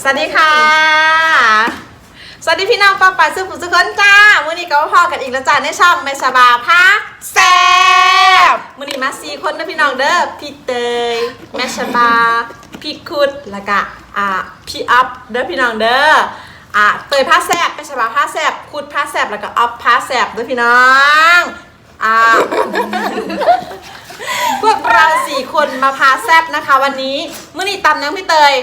สวัสดีค่ะ สวัสดีพี่น้องปองปาซื้อผู้ซื้อคนจ้ามื่อนี้ก็มาพอกันอีกแล้วจ้าในช่องเมชาบาพาแซ่บมื่อนี้มาสี่คนนะพี่น้องเด้อพี่เตยแมชาบาพี่คุดแล้วก็อ่าพี่อัพเด้อพี่น้องเด้ออ่าเตยผ้าแซบแมชาบาผ้าแซบคุดผ้าแซบแล้วก็อัพผ้าแซบเด้อพี่น้องอ่าพวกเราสี่คนมาพาแซบนะคะ วันนี้มื่อนี้ตำยังพี่เตย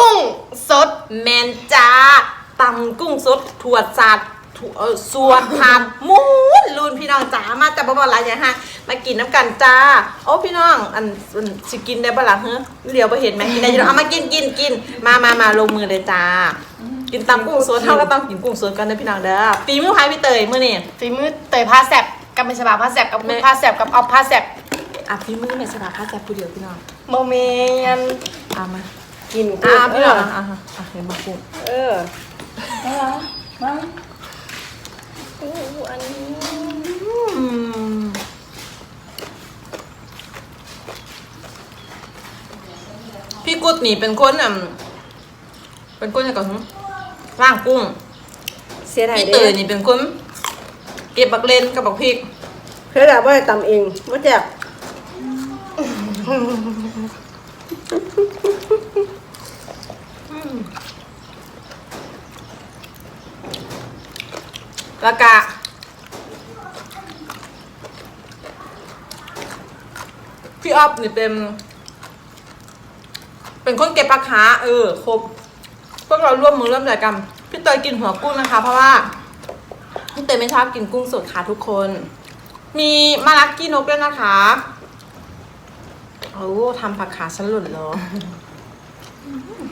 กุ้งสดแมนจ้าตำกุ้งสดถั่วจัดถั่วเออสวดผัดหมูนลูนพี่น้องจ๋ามาจากบ่บ่หลายอย่างฮะมากินน้ำกันจ้าโอ้พี่น้องอันอันสิกินได้บ่ล่ะเฮ้เดี๋ยวไปเห็นไหมกินได้อยังเอามากินกินกินมามามาลงมือเลยจ้า กินตำกุ้งสดเท่าก็ต้องกินกุ้งสดกันนะพี่น้องเด้อฝีมือพายพี่เตยมื้อนี่ฝีมือเตยผ้าแสบกับเมชบาผ้าแสบกับคุณผ้าแสบกับออฟผ้าแสบอะฝีมือแม่สดาพัดแซ่บผู้เดียวพี่น้องโมเมนเอามา กินอ่าพี่น้องอะอะอะเห็นมากุ้งเออมามาโอ้อันนี้อืมพี่กุดนี่เป็นคนอะเป็นคนอย่างกับร่างกุ้ง เสียดายพี่เด้เตยนี่เป็นคนเก็บบักเลนกับบักพริก เพื่อแบบว่าตำเองว่าแจก แล้วก็พี่ออฟนี่เป็น เป็นคนเก็บปลาขาเออครบพวกเราร่วมมือร่วมใจกันพี่เตยกินหัวกุ้งนะคะ เพราะว่าพี่เตยไม่ชอบกินกุ้งสดค่ะทุกคน มีมะลักกี้นกด้วยนะคะโอ้ทำผักขาฉันหล่นเหรอ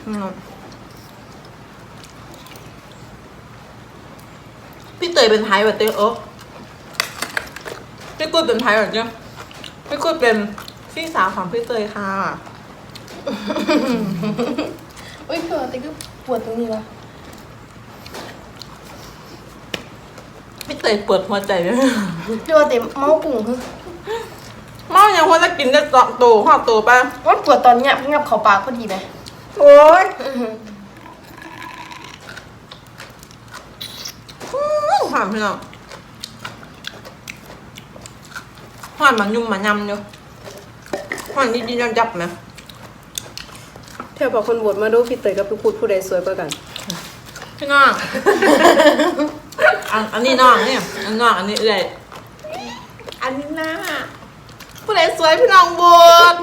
อืม พี่เตยเป็นไทยแบบเตยเออพี่กุ้ยเป็นไทยแบบเนี้ยพี่กุ้ยเป็นพี่สาวของพี่เตยค่ะ อุ้ยเผื่อแต่ก็ปวดตรงนี้วะพี่เตยเปิดหัวใจเลยพี่ว่าเต็มเมากุ้งคือเมาอย่างคนจะกินได้ตอกโตห่อโตไปว่าปวดตอนเนี้ยเพิ่งงับเข่าปากพอดีไหมโอ้ย ห อมพี่น้องหอมมันยุ่มมันยำอยู่หอมดีๆจับๆไหมเที่ยวบอกคนโหวตมาดูพี่เตยกับพี่พูดผู้ใดสวยกว่ากัน พี่น้องอันอันนี้น้องนี่อันน้องอันนี้เอื่อยอันนี้หน้าผู้ใดสวยพี่น้องบน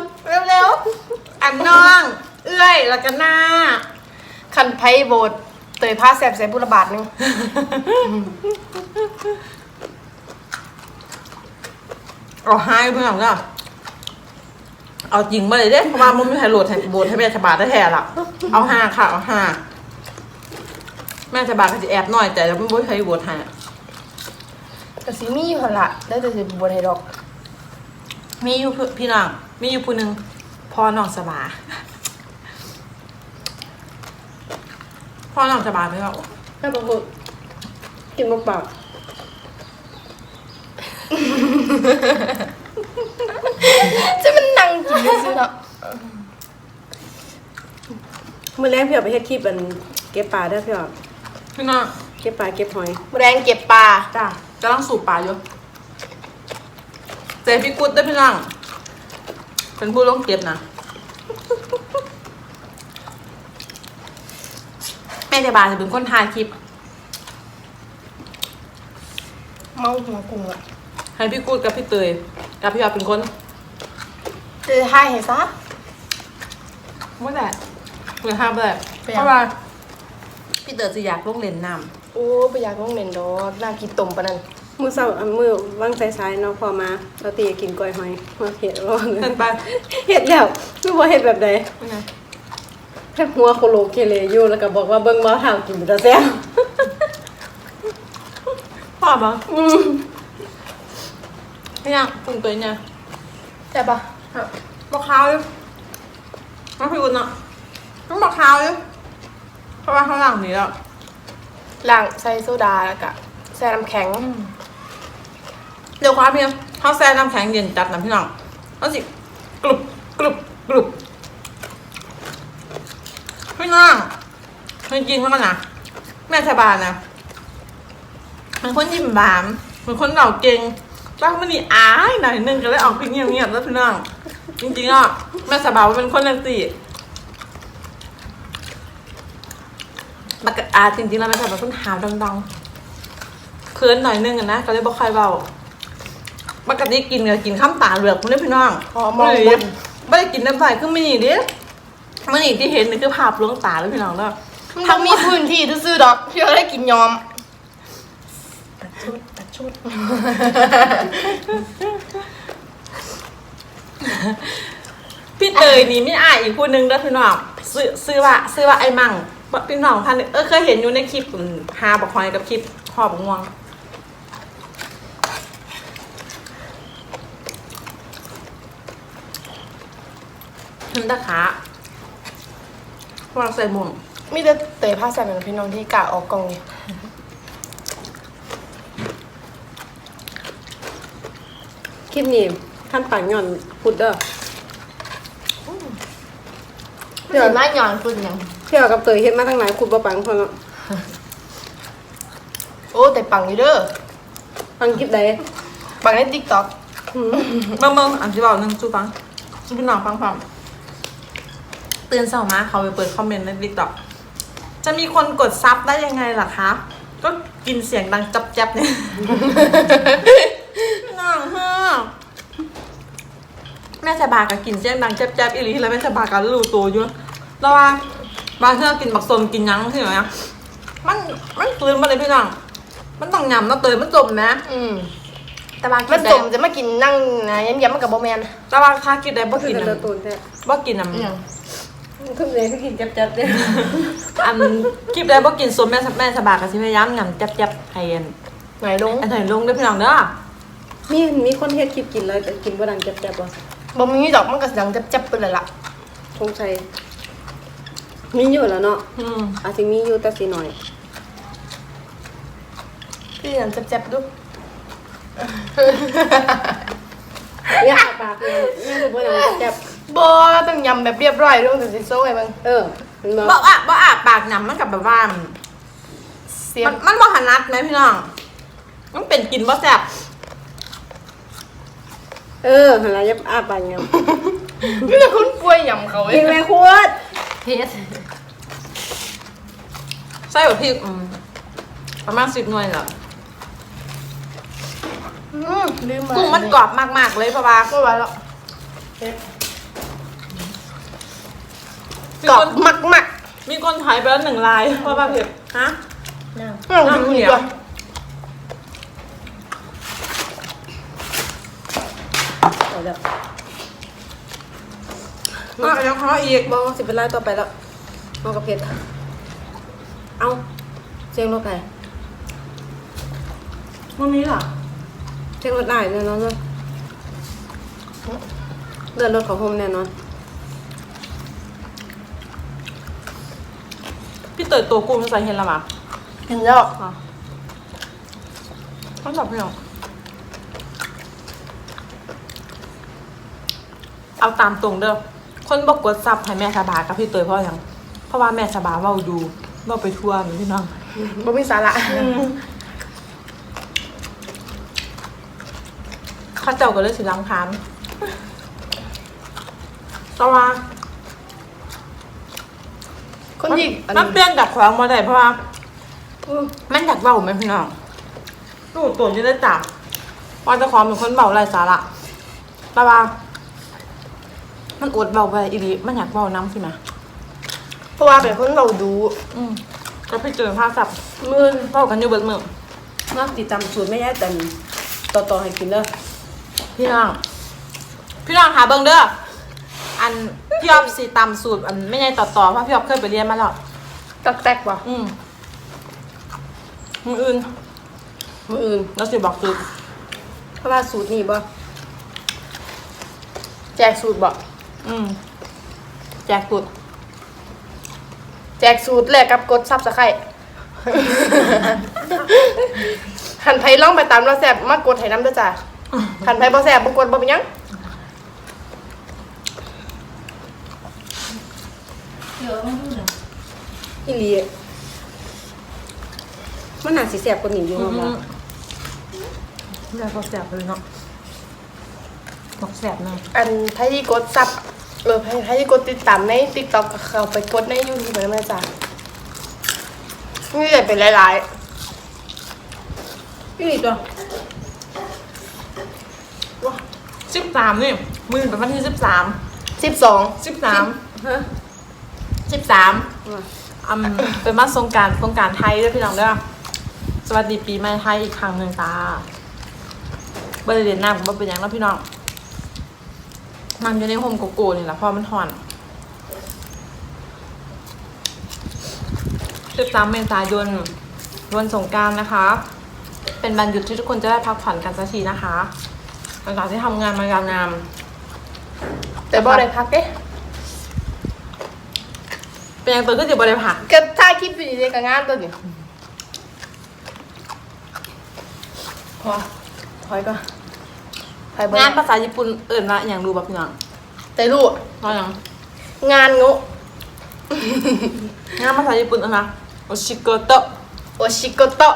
เร็วๆอันน้อง เอื่อยแล้วก็หน้าคันไพ่โบด เตยผ้าแสบใส่บุระบาทหนึงเอาให้เพื่อนก็เอาจริงมาเลยเด้เพราะว่ามันไม่ใช่โหลดให้โบนให้แม่ฉบาได้แท้ละเอาห้าค่ะ เอาห้าแม่ฉบาก็จะแอบหน่อยแต่แล้วไม่ใช่โบนให้กระสีมีอยู่หั่นละได้แต่สิบวชให้ดอก มีอยู่เพื่อนพี่น้องมีอยู่ผู้หนึ่งพ่อน้องสบา พ่อน้องสบาไปแล้วแม่บอกว่ากินมะปรากจะมันนั่งกินซื้อๆเนาะมื่อแรกพี่ออกไปเฮ็ดคลิปอันเก็บปลาได้อพี่ออกพี่น้องเก็บปลาเก็บหอยแรงเก็บปลาจ้ากำลังสูบปลาอยู่เจพี่กุดได้อพี่น้องเป็นผู้ลงเก็บนะ แม่ฉบาจะเป็นคนถ่ายคลิป เมาหัวกุ้งอะให้พี่กูดกับพี่เตยกับพี่ออฟเป็นคนจะให้ให้ซะไม่ได้เพื่อห้ามไม่ได้ไปยังเพราะว่าพี่เตยจะอยากลงเล่นน้โอ้ไปอยากลงเล่นดอกน่ากินต้มปะนั่นมือเศร้าอันมือว่างสายๆเนาะพอมาเราตีกินกล้วยหอยมาเห็ดว่าำเห็นไปเห็ดแล้วไม่ว่าเห็ดแบบใดเป็นไง แค่หัวโคโลเกเลอยู่แล้วก็บอกว่าเบิ่งบ่ทางกินแต่แซ่บพ่อปะอืมพี่ยังปรุงตัวเนี่ยใช่ปะบอกขาวอยู่น้องพี่กุดเนาะต้องบอกขาวอยู่เพราะว่าเขาหลังนี้แล้วล้างใส่โซดาแล้วก็ใส่น้ำแข็ง เดี๋ยวความเพียงเขาแซ่น้ำแข็งเย็นจัดนะพี่น้องเอาสิกรุบกรุบกรุบ น้องจริงๆแล้วนะแม่ชาบานนะเป็นคนยิ้มบานเป็นคนเหล่าเก่งบ้างมันนี่อายหน่อยหนึงก็เลยออกเพลงเงียบๆแล้วพี่น้องจริงๆอะแม่ชาบาเป็นคนนันตีมันก็อาจริงๆแล้วแม่ชาบาเป็นคนหาวดังๆเคินหน่อยนึงอะนะก็เลยบอกใครเบาปกติกินก็กินข้ามตาเหลือกคุณได้พี่น้องพอมองบนไม่ได้กินน้ำใสคือมีดิ มันนี่ที่เห็นนี่คือภาพลวงตาแล้วพี่น้องแล้วมันต้องมีพื้นที่ซื่อๆดอกที่เราได้กินยอมตัดชุดตัดชุดพี่เตยนี่ไม่อายอีกคนนึงแล้วพี่น้องซื้อซื้อว่าซื้อว่าไอ้มั่งพี่น้องท่านเออเคยเห็นอยู่ในคลิปอืมฮาบอกคอยกับคลิปหอบง่วงขึ้นตะขา วางใส่หมุนมีแต่เตยผ้าใส่เหมือนพี่น้องที่กะออกกล่องนี่คลิปนี้ขั้นปังย่อนพุดเด้อเดี๋ยวหน้าหย่อนคุณยังเที่ยวกับเตยเฮ็ดมาตั้งหลายขุดบ่ปังพอเนาะโอ้แต่ปังอยู่เด้อปังคลิปใดปังในติ๊กต็อกอืมเบิ่งเบิ่งอันที่บอกหนึ่งสู้ฟังสู้พี่น้องฟังฟัง ตื่นเช้ามาเขาไปเปิดคอมเมนต์ในติ๊กต็อกจะมีคนกดซับได้ยังไงล่ะคะ ก็กินเสียงดังจับจับเนี่ยพี่น้องเฮ้อแม่สบาก็กินเสียงดังจับจับอีหลีแล้วแม่สบาก็รู้ตัวอยู่แล้วว่าบางเทื่อกินบักสมกินหยังใช่ไหมมันมันกลืนมาเลยพี่น้องมันต้องยำแล้วเตยมันจมนะ อืมแต่บางมันกินสได้มจะมากินนั่งนะย้ำๆมันกับโบแมนแต่ว่าถ้ากินได้บ่คือกินกันน้เดอตูนแท้ำบ่กินน้อืม คลิปใดคือกินจับๆเด้อำอันกินได้บ่กินสมแม่แม่สบายก็สิพยายามยำจับจับให้อันไหนลงอันไหนลงเด้อพี่น้องเด้อมีมีคนเฮ็ดคลิปกินเลยแต่กินบ่ดังจับๆบ่บ่มีดอกมันก็ดังจับๆไปเลยล่ะสงสัยมีอยู่แล้วเนาะอืมอาจสิมีอยู่แต่สิน้อยพี่ดังจับๆดูอย่าปากเลยนี่คือบ่ดังจับ บ่ต้องยำแบบเรียบร้อยลงแต่สิโซ่ไอ้มึงๆเออเห็นบ่บ่อะบ่อะปากหนำมันกับแบบว่าเสียมังนมันบ่ถนัดไหมพี่น้องมันเป็นกินบ่แซ่บเออหั่นล่ะอย่าอ้าปากยังมีแต่คนป่วยยำเขาเว้ยกินแม่ขวดเฮ็ดใส่แบบพริกอืมประมาณ10หน่วยเหรออืมลืมมากุ้งมันกรอบมากๆเลยเพราะว่าไม่ไหวแล้วมี กรอคบนมักมักมีคนถ่ายไปแล้วหนึ่งลายเพราะว่าเผ็ดฮะๆไม่ต้องกินดีกว่าเอาแล้วอะยังเขาอีกบ่สิเป็นรายต่อไปแล้วเอากับเผ็ดเอาเสียงรถไผมันมีเหรอเช็ครถได้แน่นอนเลยเดินรถของโฮมแน่นอน เตยตัวกุ้งใส่เห็นแล้วมั้ยกินแล้วอ๋อต้องจับพี่น้องเอาตามตรงเด้อคนบอกกดซับให้แม่สบากับพี่เตยเพราะหยังเพราะว่าแม่สบาเว้าดูเว้าไปทั่วนี่พี่น้องบ่มีสาระเข้าเจ้าก็เลยสิรังคานแต่ว่า คนยิงอันมันนี้เปลี่ยนจากของมาได้เพราะว่าอืมมันอยากเบาไหมพี่น้องดูตัวจะได้จับว่าเจะของเป็นคนเบาไรสาระแต่ว่ามันอดเบาไปอีดีมันอยากเบาน้ำสินะเพราะว่าเป็นคนเราดู อืมก็พี่เจอภาพสับมือเบากันอยู่เบิดมือนอกติดตามสูตรไม่ย้ายแต่ต่อต่อๆให้กินเด้อพี่น้องพี่น้องหาเบิ่งเด้ออัน พี่ออฟสีตำสูตรอันไม่ใช่ต่อต่อเพราะพี่ออฟเคยไปเรียนมาแล้วตักแตกว่ะอืมมืออื่นมืออื่นแล้วสิบอกสูตรเพราะว่าสูตรนี่บ่แจกสูตรบอกอืมแจกสูตรแจกสูตรแลกกับกดซับสไครต์หันไผล่องไปตามเราแสบมากดให้น้ำด้วยจ้ะหันไผบ่แสบบ่กดบ่เป็น หยังเอีหลีมันน่าสิแซ่บกว่านี้อยู่อืเนาะมอยากบอกแสบเลยเนาะบอกแสบหน่อยอันถ้าที่กดซับเออถ้าที่กดติดตามใน TikTok ก็เข้าไปกดใน YouTube เหมือนกันจ้ะนี่จะเป็นหลายอีหลีตัวสิบสามนี่มือเป็นวันที่สิบสามๆสิบสองสิบสามฮะ สิบสามอืมเป็นมาสงกรารสงการไทยด้วยพี่น้องเด้อสวัสดีปีใหม่ไทยอีกครั้งหนึ่งตาบริเวณหน้าผมว่าเป็นยังแล้วพี่น้อง มันอยู่ในโฮมโกโก้นี่แหละเพราะมันห่อนสิบสามเมษายนวันสงการนะคะ เป็นวันหยุดที่ทุกคนจะได้พักผ่อนกันสักทีนะคะหลังจากที่ทำงานมายาวนานแต่บ่ได้พักเด้ เป็นยังตัวก็จะบริผักก็ถ้าคลิปอยู่ดีๆกับงานตัวนี้พอถอยก่อนถอยเบิ่งานภาษาญี่ปุ่นเอิ่นว่าอย่างรู้แบบพี่น้องแต่รู้ว่าอย่างงานงุงานภาษาญี่ปุ่นอะนะโอชิโกโตะโอชิโกโตะ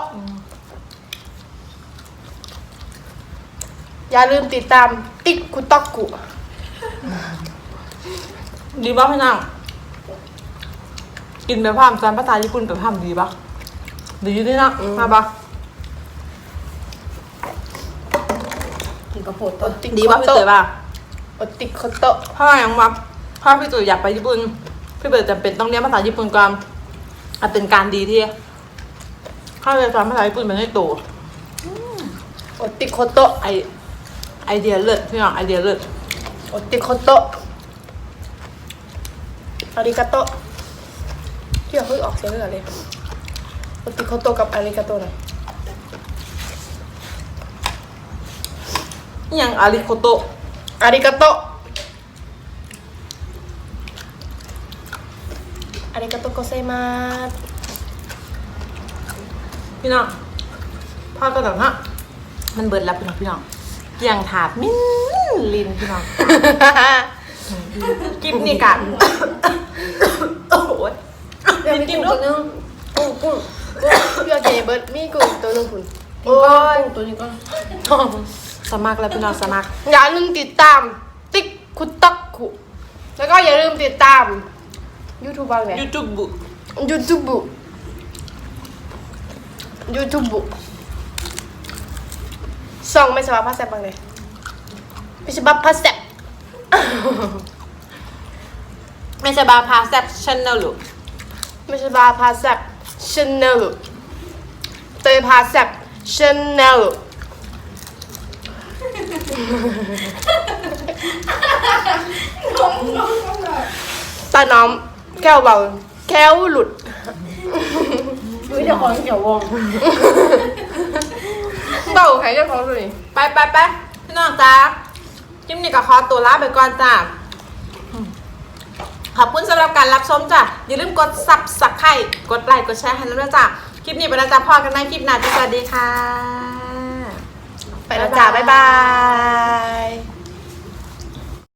อย่าลืมติดตามติ๊กคุตอกกุดีป่ะพี่น้อง กินแบบพามจานภาษาญี่ปุ่นแบบพามดีป่ะดีด้วยนะมาป่ะกินกระโพดโอตัวติ๊กดีคุป่ะพี่โตะเต๋อป่ะโอติ๊กคุโตะพ่อยังมาพ่อพี่ตุ๋ยอยากไปญี่ปุ่น พี่เบิร์ดจำเป็นต้องเรียนภาษาญี่ปุ่นก่อนอาจเป็นการดีที่เข้าเรียนสอนภาษาญี่ปุ่นเป็นให้โตโอติ๊กคุโตะไอไอเดียเลิศพี่น้องไอเดียเลิศโอติ๊กคุโตะอาริกาโตะ ที่เราเพิ่งออกเสียงเลยเลยโอติ๊กคุโตะกับอาริกาโตะหน่อยอหย่างอาริโคโตะอาริกาโตะอาริกาโตะโกเซมาสพี่น้องพ่อก็แบบว่ามันเบิดแล้วพี่น้องพี่น้องเกี่ยงถาดมิ้นลินพี่น้อง กินนี่กันโอ้โหเดี๋ยวมีกุ้งตัวนึงกุ้งกุ้งพี่เอาเจเบิร์ดมีกุ้งตัวหนึงคุณโอ้ยกุ้งตัวนี้ก็สมัครแล้วพี่น้องสมัคร อย่าลืมติดตาม ติ๊กคุตักคุแล้วก็อย่าลืมติดตามยูทูบบ้างไงยูทูบบุยูทูบยูทูบส่องไม่สบายพาแซบบ้างเลยไม่สบายพาแซบไม่ใช่บาพาแซบชแนลลูก ไม่สบายพาแซบชาแนลเตยพาแซบชาแนลตาน้อมแก้วเบาแก้วหลุดอุ้ยเดี๋ยวขอเดี๋ยววงเบาใครเจ้าของตัวนี้ไปไปไปพี่น้องจ้าคลิปนี้ก็ขอตัวลาไปก่อนจ้า ขอบคุณสำหรับการรับชมจ้ะ อย่าลืมกดซับสไครต์กดไลค์กดแชร์ให้เราด้วยจ้ะ คลิปนี้ไปแล้วจ้าพ่อกันในคลิปหน้าจ้ะสวัสดีค่ะ ไปแล้วจ้าบ๊ายบาย